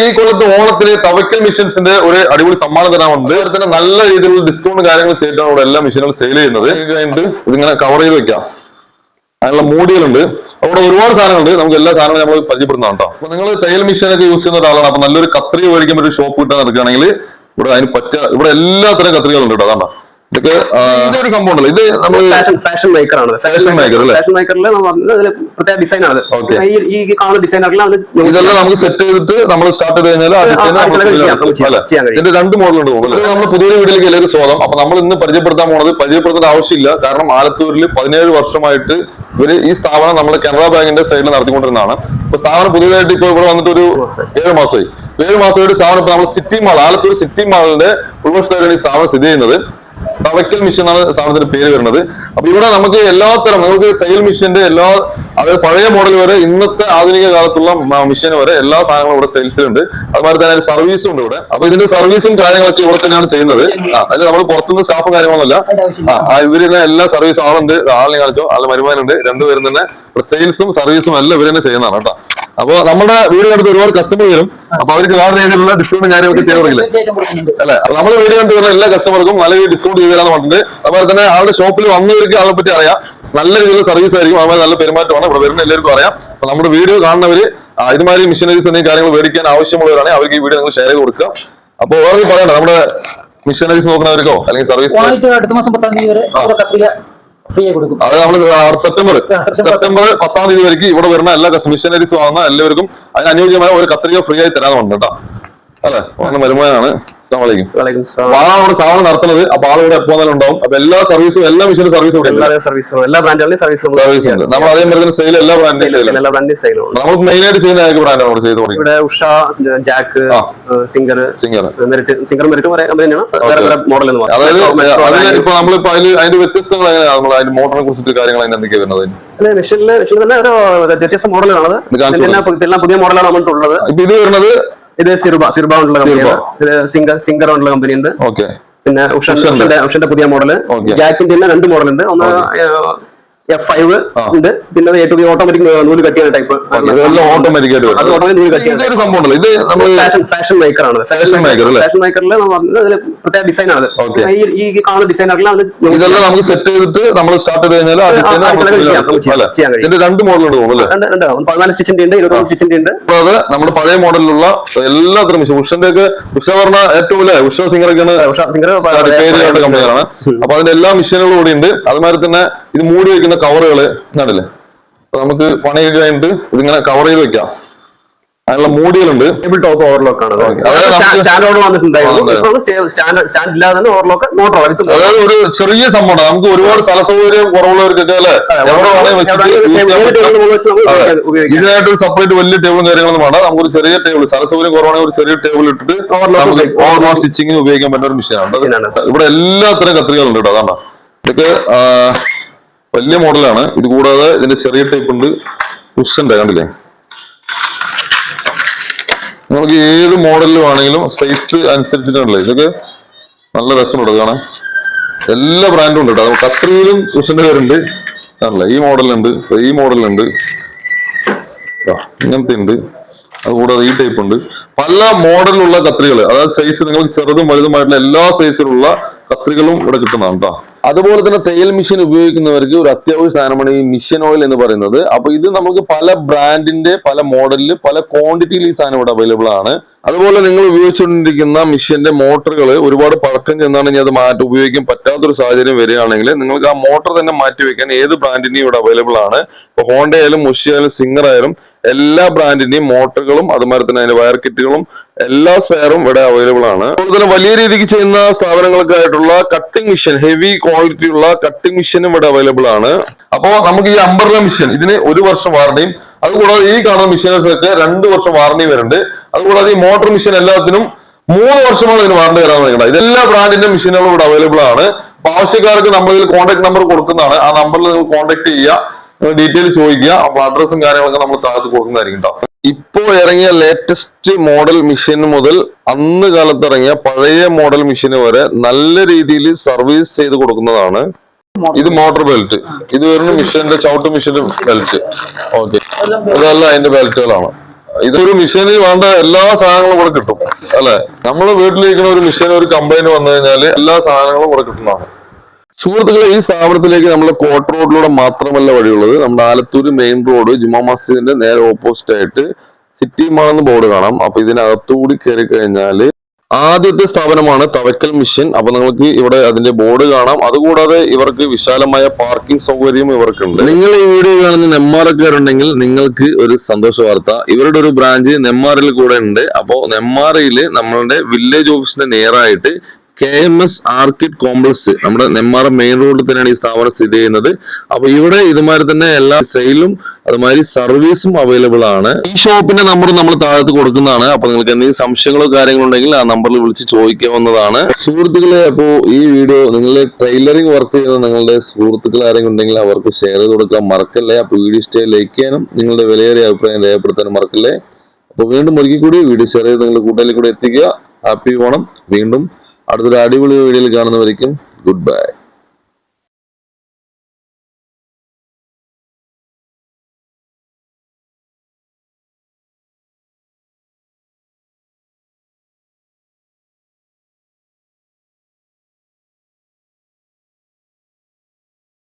ഈ കൊല്ലത്ത് ഓണത്തിന് തവക്കൽ മിഷൻസിന്റെ ഒരു അടിപൊളി സമ്മാനം തരാനുണ്ട്. അതുപോലെ തന്നെ നല്ല രീതിയിലുള്ള ഡിസ്കൗണ്ട് കാര്യങ്ങൾ ചെയ്തിട്ടാണ് ഇവിടെ എല്ലാ മെഷീനുകളും സെയിൽ ചെയ്യുന്നത്. കഴിഞ്ഞിട്ട് ഇതിങ്ങനെ കവർ ചെയ്ത് വെക്കാം. അതിനുള്ള മൂടികളുണ്ട്. അവിടെ ഒരുപാട് സാധനങ്ങളുണ്ട്. നമുക്ക് എല്ലാ സാധനങ്ങളും നമ്മൾ പരിചയപ്പെടുന്നതാണ് കേട്ടോ. അപ്പൊ നിങ്ങൾ തയ്യൽ മെഷീനൊക്കെ യൂസ് ചെയ്യുന്ന ഒരാളാണ്. അപ്പൊ നല്ലൊരു കത്രിക മേടിക്കുമ്പോൾ ഒരു ഷോപ്പ് കിട്ടാൻ നടക്കുകയാണെങ്കിൽ ഇവിടെ അതിന് പറ്റ ഇവിടെ എല്ലാത്തരം തരം കത്രികളുണ്ട് കേട്ടോ. അതാണ്ടാ. ഇതൊക്കെ ഇതൊരു ഇത് നമ്മൾ ഫാഷൻ ഫാഷൻ മേക്കർ ആണ്. Fashion maker. അല്ലേ? ഫാഷൻ മേക്കറിൽ അതിൽ പ്രത്യേക ഡിസൈൻ ആണ്. Okay. ഈ ഈ കാണുന്ന ഡിസൈനറിൽ ഇതെല്ലാം നമുക്ക് സെറ്റ് ചെയ്തിട്ട് നമ്മൾ സ്റ്റാർട്ട് ചെയ്ത് കഴിഞ്ഞാൽ ആ. ഇതിന്റെ രണ്ട് മോഡൽ ഉണ്ട് നമ്മൾ പുതിയൊരു വീട്ടിലേക്ക് എല്ലാവരും സ്വാഗതം. അപ്പൊ നമ്മൾ ഇന്ന് പരിചയപ്പെടുത്താൻ പോണത് പരിചയപ്പെടുത്തേണ്ട ആവശ്യമില്ല. കാരണം ആലത്തൂരിൽ പതിനേഴ് വർഷമായിട്ട് ഇവർ ഈ സ്ഥാപനം നമ്മുടെ കനറ ബാങ്കിന്റെ സൈഡിൽ നടത്തിക്കൊണ്ടിരുന്നതാണ്. ഇപ്പൊ സ്ഥാപനം പുതിയതായിട്ട് ഇപ്പൊ ഇവിടെ വന്നിട്ട് ഒരു ഏഴ് മാസമായി ഏഴ് മാസമായിട്ട് സ്ഥാപനം ഇപ്പൊ നമ്മൾ സിറ്റി മാൾ ആലത്തൂർ സിറ്റി മാളിന്റെ ഉൾവശത്തായിട്ടാണ് ഈ സ്ഥാപനം സ്ഥിതി ചെയ്യുന്നത്. തവക്കൽ മിഷൻ എന്നാണ് സ്ഥാപനത്തിന്റെ പേര് വരുന്നത്. അപ്പൊ ഇവിടെ നമുക്ക് എല്ലാത്തരം നമുക്ക് തയ്യൽ മിഷന്റെ എല്ലാ അതായത് പഴയ മോഡൽ വരെ ഇന്നത്തെ ആധുനിക കാലത്തുള്ള മിഷൻ വരെ എല്ലാ സാധനങ്ങളും ഇവിടെ സെയിൽസിലുണ്ട് അതുമാതിരി തന്നെ സർവീസും ഉണ്ട് ഇവിടെ. അപ്പൊ ഇതിന്റെ സർവീസും കാര്യങ്ങളൊക്കെ ഇവിടെ തന്നെയാണ് ചെയ്യുന്നത്. അതായത് നമ്മൾ പുറത്തുനിന്ന് സ്റ്റാഫ് കാര്യങ്ങളൊന്നുമല്ല ആ, ആ ഇവർ തന്നെ എല്ലാ സർവീസും ആളുണ്ട്. ആളിനെ കാണിച്ചോ ആളെ വരുമാനമുണ്ട്. രണ്ടുപേരും തന്നെ സെയിൽസും സർവീസും എല്ലാം ഇവരെന്നെ ചെയ്യുന്നതാണ് കേട്ടോ. അപ്പൊ നമ്മുടെ വീട് കണ്ടിട്ട് ഒരുപാട് കസ്റ്റമർ വരും. അപ്പൊ അവർക്ക് വേറെ രീതിയിലുള്ള ഡിസ്കൗണ്ടും ഞാനൊക്കെ കൊടുക്കുന്നുണ്ട് അല്ലെ? നമ്മൾ വീഡിയോ കണ്ടു വരുന്ന എല്ലാ കസ്റ്റമർക്കും നല്ല രീതിയിൽ ഡിസ്കൗണ്ട് ചെയ്ത് തരാന്ന് പറഞ്ഞിട്ടുണ്ട്. അതുപോലെ തന്നെ ആളുടെ ഷോപ്പിൽ വന്നവർക്ക് ആളെ പറ്റി അറിയാം. നല്ല രീതിയിലുള്ള സർവീസ് ആയിരിക്കും. അതുപോലെ നല്ല പെരുമാറ്റമാണ്. ഇവിടെ വരുന്ന എല്ലാവർക്കും അറിയാം. അപ്പൊ നമ്മുടെ വീഡിയോ കാണുന്നവര് ഇതുമാതിരി മിഷനറീസ് എന്തെങ്കിലും കാര്യങ്ങൾ മേടിക്കാൻ ആവശ്യമുള്ളവരാണെങ്കിൽ അവർക്ക് ഈ വീഡിയോ നിങ്ങൾ ഷെയർ ചെയ്ത് കൊടുക്കുക. അപ്പോൾ വേറെ പറയണ്ട. നമ്മുടെ മിഷനറീസ് നോക്കുന്നവർക്കോ? അല്ലെങ്കിൽ സർവീസ് അടുത്ത മാസം പത്താം തീയതി വരെ ഫ്രീ ആയി കൊടുക്കും. അത് നമ്മൾ സെപ്റ്റംബർ സെപ്റ്റംബർ പത്താം തീയതി വരെ ഇവിടെ വരുന്ന എല്ലാ മിഷനറീസ് വാങ്ങുന്ന എല്ലാവർക്കും അതിന് അനുയോജ്യമായ ഒരു കത്രിക ഫ്രീ ആയി തരാനുണ്ട് കേട്ടോ. അല്ലെ? വരുമാനാണ് വരുമാനമാണ് ഇവിടെ സ്ഥാപനം നടത്തുന്നത്. അപ്പൊ ആൾ എപ്പോ തന്നെ ഉണ്ടാവും. അപ്പൊ എല്ലാ സർവീസും എല്ലാ മിഷൻ സർവീസും ഉണ്ട്. എല്ലാ സർവീസും എല്ലാ ബ്രാൻഡുകളുടെയും സർവീസ് സർവീസ് ഉണ്ട്. നമ്മൾ അതേ മരുന്ന് സെയിൽ എല്ലാ സൈലുണ്ട് നമ്മൾ മെയിൻ ആയിട്ട് ചെയ്യുന്ന ഏക ബ്രാൻഡാണ് നമ്മൾ ചെയ്ത് തുടങ്ങി? ഇവിടെ Usha Jack. Singer. Singer. Merit Singer Merit കുറെ കമ്പനി തന്നെയാണ്. വേറെ വേറെ മോഡൽ എന്ന് അതായത് ഇപ്പൊ നമ്മളിപ്പോ അതിൽ അതിന്റെ വ്യത്യസ്തങ്ങൾ എങ്ങനെയാണ്? നമ്മൾ അതിന്റെ മോട്ടറിനെ കുറിച്ചിട്ട് കാര്യങ്ങൾ അതിന്? എന്തൊക്കെയാണ് വരുന്നത് മെഷീനിൽ മെഷീനിൽ തന്നെ ഒരു വ്യത്യസ്ത മോഡലാണ് എല്ലാം പുതിയ മോഡലാണ് നമ്മൾ ഉള്ളത്. ഇത് വരുന്നത് ഇത് സിർബ സിർബ കൊണ്ടുള്ള കമ്പനിയാണ് സിർബ. ഇത് സിംഗർ സിംഗർ കൊണ്ടുള്ള കമ്പനി ഉണ്ട് പിന്നെ ഉഷ ഉഷന്റെ. ഉഷന്റെ പുതിയ മോഡൽ. ജാക്കിന്റെ തന്നെ രണ്ട് മോഡൽ ഉണ്ട് ഒന്ന് എഫ് ഫൈവ് ഉണ്ട്. പിന്നെ അത് ഏറ്റവും ഓട്ടോമാറ്റിക് നൂൽ കട്ടിയ ടൈപ്പ് ഓട്ടോമാറ്റിക് ഇത് ഫാഷൻ ഫാഷൻ മേക്കർ ആണ്. Fashion maker ഫാഷൻ മേക്കറിൽ പ്രത്യേക ഡിസൈൻ ആണ്. ഈ കാണുന്ന ഡിസൈനറിൽ ഇതെല്ലാം നമുക്ക് സെറ്റ് ചെയ്തിട്ട് നമ്മൾ സ്റ്റാർട്ട് ചെയ്ത് കഴിഞ്ഞാൽ ഡിസൈൻ ഇതിന്റെ രണ്ട് മോഡൽ ഉണ്ട് പതിനാല് സ്റ്റിച്ചിന്റെ ഉണ്ട് സ്റ്റിച്ചിന്റെ നമ്മുടെ പഴയ മോഡലിലുള്ള എല്ലാത്തരം മിഷൻ ഉഷന്റെ ഒക്കെ ഉഷ പറഞ്ഞ ഏറ്റവും അല്ലെ? ഉഷ സിംഗർ ഒക്കെയാണ് ഉഷ സിംഗർ കമ്പനിയാണ് അപ്പൊ അതിന്റെ എല്ലാ മെഷീനുകളും കൂടി ഉണ്ട്. അതുമാതിരി തന്നെ ഇത് മൂടി വെക്കുന്ന കവറുകൾ കണ്ടില്ലേ? അപ്പൊ നമുക്ക് പണിയൊക്കെ കഴിഞ്ഞിട്ട് ഇതിങ്ങനെ കവർ ചെയ്ത് വെക്കാം. അതിനുള്ള മൂടികളുണ്ട്. ടോപ്പ് ഓവർലോക്ക് ആണ്. അതായത് നമുക്ക്. സ്റ്റാൻഡ് ഇല്ലാതെ തന്നെ ഓവർലോക്ക് ഒരു ചെറിയ സംഭവമാണ് നമുക്ക് ഒരുപാട് സ്ഥല സൗകര്യം കുറവുള്ളവർക്കൊക്കെ അല്ലെ. ഇതിനായിട്ട് ഒരു സെപ്പറേറ്റ് വലിയ ടേബിളും കാര്യങ്ങളൊന്നും വേണ്ട. നമുക്കൊരു ചെറിയ ടേബിൾ സ്ഥല സൗകര്യം കുറവാണെങ്കിൽ ഒരു ചെറിയ ടേബിൾ ഇട്ടിട്ട് നമുക്ക്. ഓവർലോക്ക് സ്റ്റിച്ചിങ്ങിന് ഉപയോഗിക്കാൻ പറ്റുന്ന ഒരു മെഷീനാണ്. ഇവിടെ എല്ലാത്തരം കത്രികളുണ്ട് കേട്ടോ. അതാണ് ഇതൊക്കെ വലിയ മോഡലാണ്. ഇത് കൂടാതെ ഇതിന്റെ ചെറിയ ടൈപ്പ് ഉണ്ട്. ഉഷന്റെ കണ്ടില്ലേ? നമുക്ക് ഏത് മോഡലിൽ വേണമെങ്കിലും സൈസ് അനുസരിച്ചിട്ടാണല്ലേ. ഇതൊക്കെ നല്ല രസമുണ്ട് കാണാൻ. എല്ലാ ബ്രാൻഡും ഉണ്ട് കേട്ടോ. കത്രിയിലും ഉഷന്റെ പേരുണ്ട്. ആണല്ലേ? ഈ മോഡലുണ്ട്. ഈ മോഡലുണ്ട്. ഇങ്ങനത്തെ ഉണ്ട്. അതുകൂടാതെ ഈ ടൈപ്പ് ഉണ്ട്. പല മോഡലിലുള്ള കത്രികൾ അതായത് സൈസ് നിങ്ങൾക്ക് ചെറുതും വലുതുമായിട്ടുള്ള എല്ലാ സൈസിലുള്ള കത്രികളും ഇവിടെ കിട്ടുന്നതാണ് കേട്ടോ അതുപോലെ തന്നെ തയ്യൽ മെഷീൻ ഉപയോഗിക്കുന്നവർക്ക് ഒരു അത്യാവശ്യ സാധനമാണ് ഈ മിഷൻ ഓയിൽ എന്ന് പറയുന്നത്. അപ്പൊ ഇത് നമുക്ക് പല ബ്രാൻഡിന്റെ പല മോഡലിൽ പല ക്വാണ്ടിറ്റിയിൽ ഈ സാധനം ഇവിടെ അവൈലബിൾ ആണ്. അതുപോലെ നിങ്ങൾ ഉപയോഗിച്ചുകൊണ്ടിരിക്കുന്ന മിഷ്യന്റെ മോട്ടറുകൾ ഒരുപാട് പഴക്കം ചെന്നാണെങ്കിൽ അത് മാറ്റി ഉപയോഗിക്കാൻ പറ്റാത്തൊരു സാഹചര്യം വരികയാണെങ്കിൽ നിങ്ങൾക്ക് ആ മോട്ടർ തന്നെ മാറ്റി വെക്കാൻ ഏത് ബ്രാൻഡിന്റെയും ഇവിടെ അവൈലബിൾ ആണ്. ഇപ്പൊ ഹോണ്ട ആയാലും മുഷി ആയാലും സിംഗർ ആയാലും എല്ലാ ബ്രാൻഡിന്റെയും മോട്ടറുകളും അതുമാതിരി തന്നെ അതിന്റെ വയർ കിറ്റുകളും എല്ലാ സ്പെയറും ഇവിടെ അവൈലബിൾ ആണ്. അതുപോലെ തന്നെ വലിയ രീതിക്ക് ചെയ്യുന്ന സ്ഥാപനങ്ങൾക്കായിട്ടുള്ള കട്ടിംഗ് മിഷൻ ഹെവി ക്വാളിറ്റി ഉള്ള കട്ടിംഗ് മിഷനും ഇവിടെ അവൈലബിൾ ആണ്. അപ്പോ നമുക്ക് ഈ അമ്പർല മിഷൻ ഇതിന് ഒരു വർഷം വാറണ്ടിയും അതുകൂടാതെ ഈ കാണുന്ന മിഷനേഴ്സ് ഒക്കെ രണ്ട് വർഷം വാറണ്ടി വരുന്നുണ്ട്. അതുകൂടാതെ ഈ മോട്ടോർ മിഷൻ എല്ലാത്തിനും മൂന്ന് വർഷമാണ് ഇതിന് വാറണ്ടി വരാൻ നിൽക്കുന്നത്. ഇതെല്ലാ ബ്രാൻഡിന്റെ മെഷീനുകളും ഇവിടെ അവൈലബിൾ ആണ്. അപ്പൊ ആവശ്യക്കാർക്ക് നമ്മൾ ഇതിൽ കോൺടാക്ട് നമ്പർ കൊടുക്കുന്നതാണ്. ആ നമ്പറിൽ നിങ്ങൾ കോൺടാക്ട് ചെയ്യുക ഡീറ്റെയിൽ ചോദിക്കുക അപ്പൊ അഡ്രസ്സും കാര്യങ്ങളൊക്കെ നമ്മൾ താഴത്ത് കൊടുക്കുന്നതായിരിക്കും കേട്ടോ ഇപ്പോ ഇറങ്ങിയ ലേറ്റസ്റ്റ് മോഡൽ മെഷീൻ മുതൽ അന്ന് കാലത്ത് ഇറങ്ങിയ പഴയ മോഡൽ മെഷീൻ വരെ നല്ല രീതിയിൽ സർവീസ് ചെയ്ത് കൊടുക്കുന്നതാണ്. ഇത് മോട്ടോർ ബെൽറ്റ് ഇത് വരുന്ന മിഷീന്റെ ചവിട്ട് മിഷീന്റെ ബെൽറ്റ് ഓക്കെ ഇതെല്ലാം അതിന്റെ ബെൽറ്റുകളാണ് ഇതൊരു മിഷീനിൽ വേണ്ട എല്ലാ സാധനങ്ങളും കൂടെ കിട്ടും. അല്ലെ? നമ്മൾ വീട്ടിലിരിക്കുന്ന ഒരു മിഷീൻ ഒരു കംപ്ലൈന്റ് വന്നു കഴിഞ്ഞാൽ എല്ലാ സാധനങ്ങളും കൂടെ കിട്ടുന്നതാണ്. സുഹൃത്തുക്കളെ ഈ സ്ഥാപനത്തിലേക്ക് നമ്മൾ കോട്ട റോഡിലൂടെ മാത്രമല്ല വഴിയുള്ളത്. നമ്മുടെ ആലത്തൂർ മെയിൻ റോഡ് ജുമാ മസ്ജിദിന്റെ നേരെ ഓപ്പോസിറ്റ് ആയിട്ട് സിറ്റി മാൾ എന്ന് ബോർഡ് കാണാം. അപ്പൊ ഇതിനകത്തുകൂടി കയറി കഴിഞ്ഞാൽ ആദ്യത്തെ സ്ഥാപനമാണ് തവക്കൽ മിഷൻ അപ്പൊ നിങ്ങൾക്ക് ഇവിടെ അതിന്റെ ബോർഡ് കാണാം. അതുകൂടാതെ ഇവർക്ക് വിശാലമായ പാർക്കിംഗ് സൗകര്യം ഇവർക്കുണ്ട്. നിങ്ങൾ ഈ വീഡിയോ കാണുന്ന നെന്മാറക്കാരുണ്ടെങ്കിൽ നിങ്ങൾക്ക് ഒരു സന്തോഷ വാർത്ത. ഇവരുടെ ഒരു ബ്രാഞ്ച് നെന്മാറിൽ കൂടെ ഉണ്ട്. അപ്പോ നെന്മാറയിൽ നമ്മളുടെ വില്ലേജ് ഓഫീസിന്റെ നേരായിട്ട് K M S orchid complex നമ്മുടെ നെന്മാറ മെയിൻ റോഡിൽ തന്നെയാണ് ഈ സ്ഥാപനം സ്ഥിതി ചെയ്യുന്നത്. അപ്പൊ ഇവിടെ ഇതുമാതിരി തന്നെ എല്ലാ സെയിലും അതുമാതിരി സർവീസും അവൈലബിൾ ആണ്. ഈ ഷോപ്പിന്റെ നമ്പർ നമ്മൾ താഴത്ത് കൊടുക്കുന്നതാണ്. അപ്പൊ നിങ്ങൾക്ക് എന്തെങ്കിലും സംശയങ്ങളോ കാര്യങ്ങളോ ഉണ്ടെങ്കിൽ ആ നമ്പറിൽ വിളിച്ച് ചോദിക്കാവുന്നതാണ്. സുഹൃത്തുക്കളെ അപ്പോ ഈ വീഡിയോ നിങ്ങൾ ട്രെയിലറിംഗ് വർക്ക് ചെയ്യുന്ന നിങ്ങളുടെ സുഹൃത്തുക്കൾ ആരെങ്കിലും ഉണ്ടെങ്കിൽ അവർക്ക് ഷെയർ ചെയ്ത് കൊടുക്കാൻ മറക്കല്ലേ. അപ്പൊ വീഡിയോ ഇഷ്ടം ലൈക്ക് ചെയ്യാനും നിങ്ങളുടെ വിലയേറിയ അഭിപ്രായം രേഖപ്പെടുത്താനും മറക്കല്ലേ. അപ്പൊ വീണ്ടും ഒരിക്കൽ കൂടി വീഡിയോ ഷെയർ ചെയ്ത് നിങ്ങളുടെ കൂട്ടുകാരിൽ കൂടെ എത്തിക്കുക. ഹാപ്പി ഓണം. വീണ്ടും അടുത്തൊരു അടിപൊളി വീഡിയോയിൽ കാണുന്നവരേക്കും ഗുഡ് ബൈ